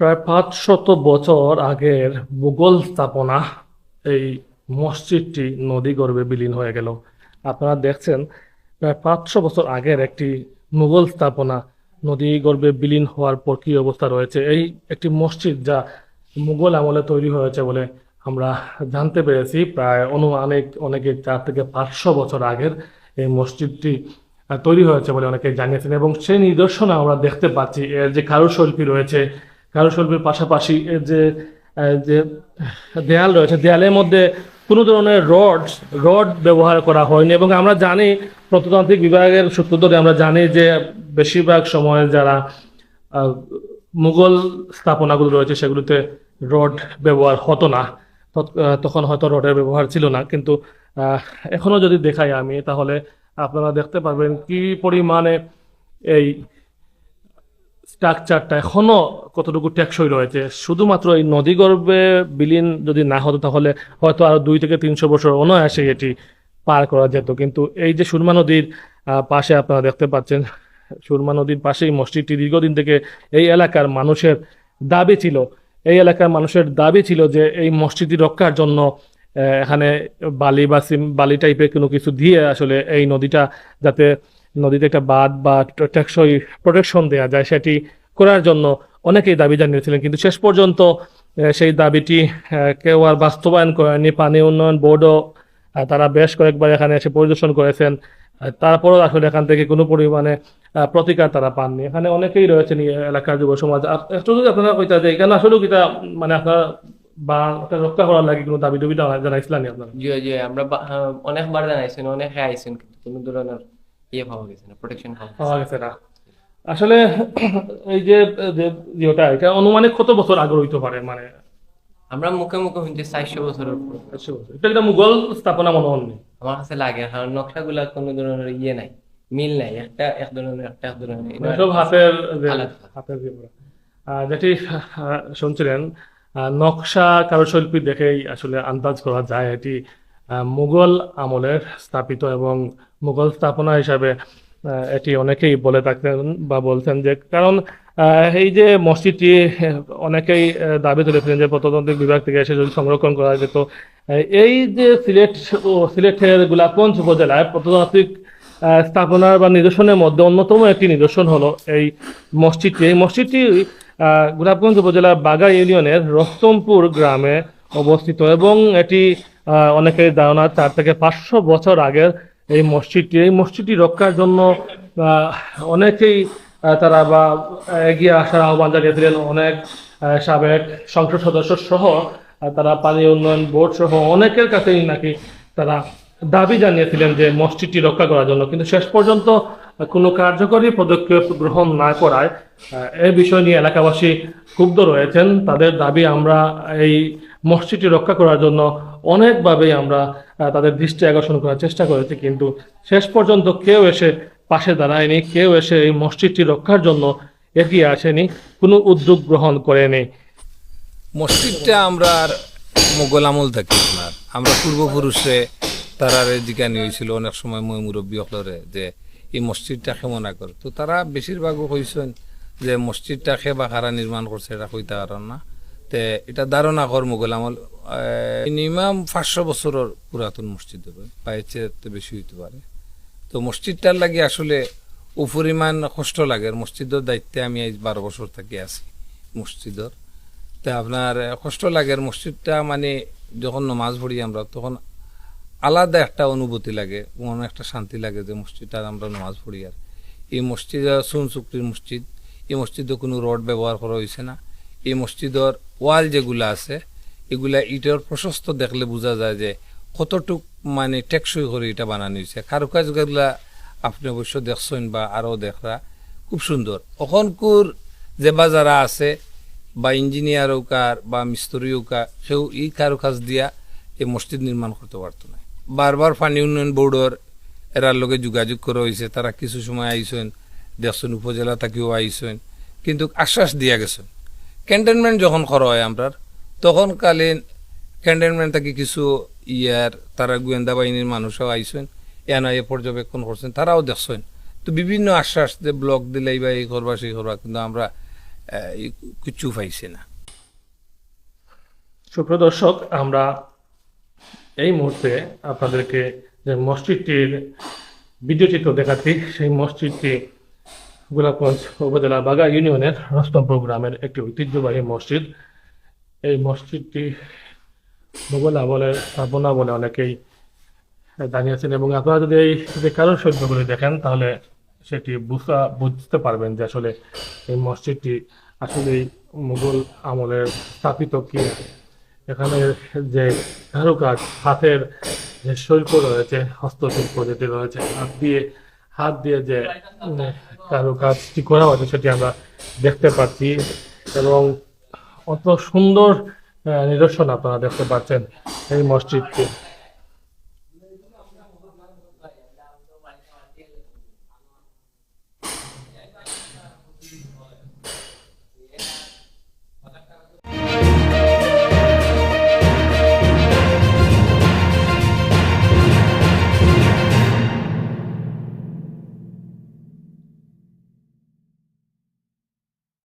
প্রায় পাঁচ শত বছর আগের মুঘল স্থাপনা এই মসজিদটি নদী গর্ভে বিলীন হয়ে গেল। আপনারা দেখছেন, প্রায় পাঁচশো বছর আগের একটি মুঘল স্থাপনা নদী গর্ভে বিলীন হওয়ার পর কী অবস্থা রয়েছে? এই একটি মসজিদ যা মুঘল আমলে তৈরি হয়েছে বলে আমরা জানতে পেরেছি। প্রায় অনুমানিক অনেকে চার থেকে পাঁচশো বছর আগের এই মসজিদটি তৈরি হয়েছে বলে অনেকে জানিয়েছেন এবং সেই নিদর্শনে আমরা দেখতে পাচ্ছি, এর যে কারুশিল্পী রয়েছে কারুশিল্পীর পাশাপাশি যে যে দেয়াল রয়েছে, দেয়ালের মধ্যে কোনো ধরনের রড রড ব্যবহার করা হয়নি এবং আমরা জানি প্রত্নতান্ত্রিক বিভাগের সূত্র ধরে আমরা জানি যে বেশিরভাগ সময় যারা মুঘল স্থাপনাগুলো রয়েছে সেগুলোতে রড ব্যবহার হতো না। তখন হয়তো রডের ব্যবহার ছিল না, কিন্তু এখনও যদি দেখাই আমি, তাহলে আপনারা দেখতে পারবেন কি পরিমাণে এই স্ট্রাকচারটা এখনও কতটুকু টেকসই রয়েছে? শুধুমাত্র এই নদীগর্ভে বিলীন যদি না হতো, তাহলে হয়তো আরও দুই থেকে তিনশো বছর অনায়াসে এটি পার করা যেত। কিন্তু এই যে সুরমা নদীর পাশে আপনারা দেখতে পাচ্ছেন, সুরমা নদীর পাশেই মসজিদটি দীর্ঘদিন থেকে এই এলাকার মানুষের দাবি ছিল। এই এলাকার মানুষের দাবি ছিল যে এই মসজিদটি রক্ষার জন্য এখানে বালি বা সিম, বালি টাইপের কোনো কিছু দিয়ে আসলে এই নদীটা যাতে নদীতে একটা বাঁধ বা টেকসই প্রোটেকশন দেওয়া যায় সেটি করার জন্য অনেকেই দাবি জানিয়েছিলেন। কিন্তু শেষ পর্যন্ত সেই দাবিটি কেউ আর বাস্তবায়ন করেনি। পানি উন্নয়ন বোর্ডও তারা বেশ কয়েকবার এখানে এসে পরিদর্শন করেছেন। তারপরেও আসলে এখান থেকে কোনো পরিমাণে প্রতিকার তারা পাননি। এখানে অনেকেই রয়েছেন এলাকার যুব সমাজ। একটু আপনারা কইতা যে এখানে আসলেও কিতা মানে আপনার বা রক্ষা করার লাগে কোনো দাবি দুবি জানাইছিলেন আপনারা? জি জি আমরা আহ, অনেকবার জানাইছেন অনেকে আইছেন কোনো ধরনের ইয়ে পাওয়া গেছে না প্রোটেকশন পাওয়া গেছে না। আসলে এই যে এটা অনুমানিক কত বছর আগে হইতে পারে মানে? আমরা মুখে মুখে শুনছি চারশো বছরের বছর। এটা একটা মুঘল স্থাপনা মনে হননি আমার কাছে লাগে কারণ নকশাগুলা কোনো ধরনের ইয়ে নাই মিল নাই একটা এক ধরনের একটা এক ধরনের সব হাতের হাতের যেটি শুনছিলেন নকশা কারুশিল্পী দেখেই আসলে আন্দাজ করা যায় এটি মুঘল আমলের স্থাপিত এবং মুঘল স্থাপনা হিসাবে এটি অনেকেই বলে থাকতেন বা বলছেন যে, কারণ এই যে মসজিদটি অনেকেই দাবি তুলেছিলেন যে প্রত্নতান্ত্রিক বিভাগ থেকে এসে যদি সংরক্ষণ করা যেত এই যে সিলেট, ও, সিলেটের গোলাপগঞ্জ উপজেলায় প্রত্নতান্ত্রিক স্থাপনার বা নিদর্শনের মধ্যে অন্যতম একটি নিদর্শন হলো এই মসজিদটি। এই মসজিদটি গোলাপগঞ্জ উপজেলার বাগা ইউনিয়নের রস্তমপুর গ্রামে অবস্থিত এবং এটি অনেকের ধারণা চার থেকে পাঁচশো বছর আগের এই মসজিদটি। এই মসজিদটি রক্ষার জন্য অনেকেই তারা বা এগিয়ে আসার আহ্বান জানিয়েছিলেন। অনেক সাবেক সংসদ সদস্য সহ তারা পানি উন্নয়ন বোর্ড সহ অনেকের কাছেই নাকি তারা দাবি জানিয়েছিলেন যে মসজিদটি রক্ষা করার জন্য। কিন্তু শেষ পর্যন্ত কোনো কার্যকরী পদক্ষেপ গ্রহণ না করায় এই বিষয় নিয়ে এলাকাবাসী ক্ষুব্ধ রয়েছেন। তাদের দাবি আমরা এই মসজিদটি রক্ষা করার জন্য অনেকভাবেই আমরা তাদের দৃষ্টি আকর্ষণ করার চেষ্টা করেছি, কিন্তু শেষ পর্যন্ত কেউ এসে পাশে দাঁড়ায়নি, কেউ এসে এই মসজিদটি রক্ষার জন্য এগিয়ে আসেনি, কোনো উদ্যোগ গ্রহণ করেনি। মসজিদটা আমরা আর মোগল আমল থাকি আমরা পূর্বপুরুষে তারারে জিজ্ঞানি হয়েছিল অনেক সময় মই মুরব্বী হলরে, যে এই মসজিদটা কেমন আগর তো তারা বেশিরভাগও কইছেন যে মসজিদটা বা কারা নির্মাণ করছে, এটা কইতে পারেন না। তে এটা ধারণা কর মোগল আমল মিনিমাম পাঁচশো বছরের পুরাতন মসজিদ হবে, বা চেয়ে বেশি হইতে পারে। তো মসজিদটার লাগে আসলে উপরিমাণ কষ্ট লাগে। মসজিদের দায়িত্বে আমি আজ বারো বছর থেকে আছি মসজিদর। তা আপনার কষ্ট লাগে। মসজিদটা মানে যখন নমাজ পড়ি আমরা, তখন আলাদা একটা অনুভূতি লাগে, মনে একটা শান্তি লাগে যে মসজিদটা আমরা নামাজ পড়ি আর। এই মসজিদ, সুন চুক্তির মসজিদ, এই মসজিদে কোনো রড ব্যবহার করা হয়েছে না। এই মসজিদের ওয়াল যেগুলা আছে, এগুলা ইটের প্রশস্ত দেখলে বোঝা যায় যে কতটুক মানে টেকসই করে এটা বানানো হয়েছে কারুকাজগুলা আপনি অবশ্য দেখছেন বা আরও দেখরা, খুব সুন্দর। অখনকুর যে বা যারা আছে, বা ইঞ্জিনিয়ার কার বা মিস্ত্রি কার সেও এই কারুকাজ দিয়া এই মসজিদ নির্মাণ করতে পারতো না। বারবার পানি উন্নয়ন বোর্ডের এরার লগে যোগাযোগ করা হয়েছে তারা কিছু সময় আইসেন দেখছেন উপজেলা থেকেও আইসেন কিন্তু আশ্বাস দিয়া গেছেন। ক্যান্টনমেন্ট যখন করা হয় আমরার তখন কালীন ক্যান্টনমেন্ট থেকে কিছু ইয়ার তারা গোয়েন্দা বাহিনীর মানুষও আইসেন এনআইএ পর্যবেক্ষণ করছেন তারাও দেখছেন। তো বিভিন্ন আশ্বাস যে ব্লক দিলেই বা এই করবা সেই করবা কিন্তু আমরা কিচ্ছু পাইছে না। সুপ্রিয় দর্শক, আমরা এই মুহূর্তে আপনাদেরকে যে মসজিদটির ভিডিও চিত্র দেখাচ্ছি, সেই মসজিদটি গোলাপগঞ্জ উপজেলা বাগা ইউনিয়নের রস্তমপুর গ্রামের একটি ঐতিহ্যবাহী মসজিদ। এই মসজিদটি মোগল আমলের স্থাপনা বলে অনেকেই জানিয়েছেন এবং আপনারা যদি এই যে কারণ শৈল্পগুলি দেখেন, তাহলে সেটি বুঝা, বুঝতে পারবেন যে আসলে এই মসজিদটি আসলেই মুঘল আমলের স্থাপিত কি এখানে যে কারুকাজ হাতের যে শৈল্প রয়েছে, হস্তশিল্প যেটি রয়েছে, হাত দিয়ে হাত দিয়ে যে কারুকাজটি করা হয়েছে সেটি আমরা দেখতে পাচ্ছি এবং অত সুন্দর নিদর্শন আপনারা দেখতে পাচ্ছেন এই মসজিদটি।